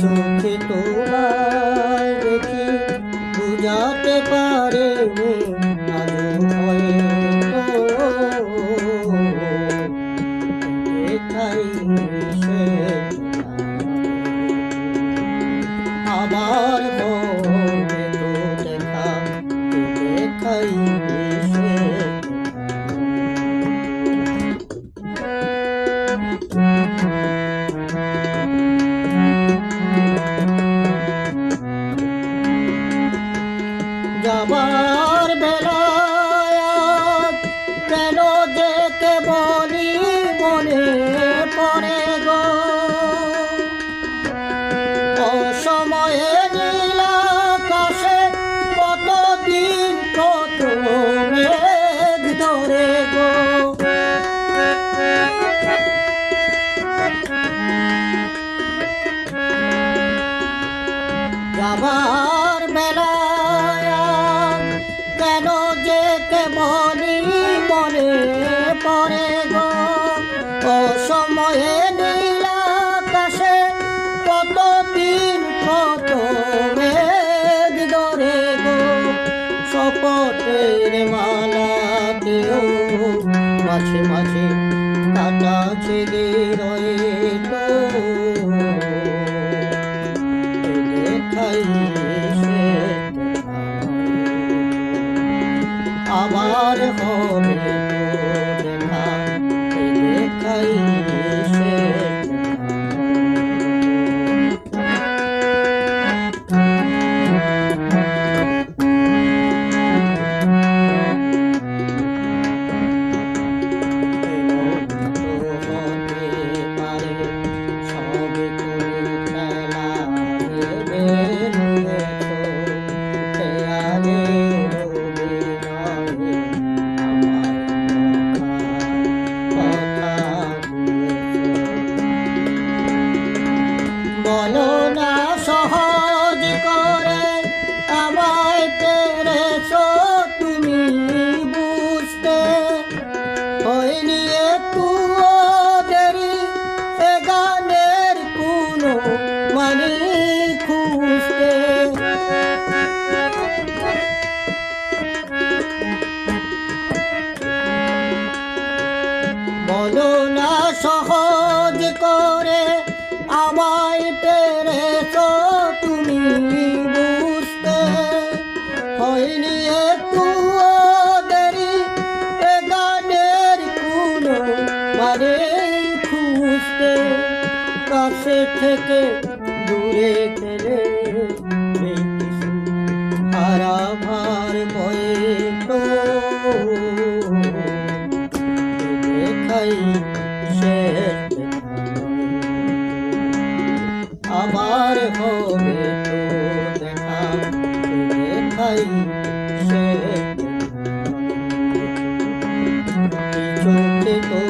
চোখে তোমায় দেখি বুঝাতে পারে কেন দেখে বলি মনে পড়ে গো? অসময়ে নীলাকাশে কত দিন কত মেঘ ধরে গো? যাবা মাঝে মাঝে কাটা ছেড়ে রয়ে আবার হবে দেখা দেখাই বলো সহজ করে, আমায় পেরেছ তুমি বুঝতে। হয়নি একটু দেরি, এ গানের কোনো মানে খুঁজতে। কাছে থেকে দূরে গেলে হারাভার বয়ে তো দেখাই আমার হবে তো দেখা। দেখাই শেষ চোখে দেখি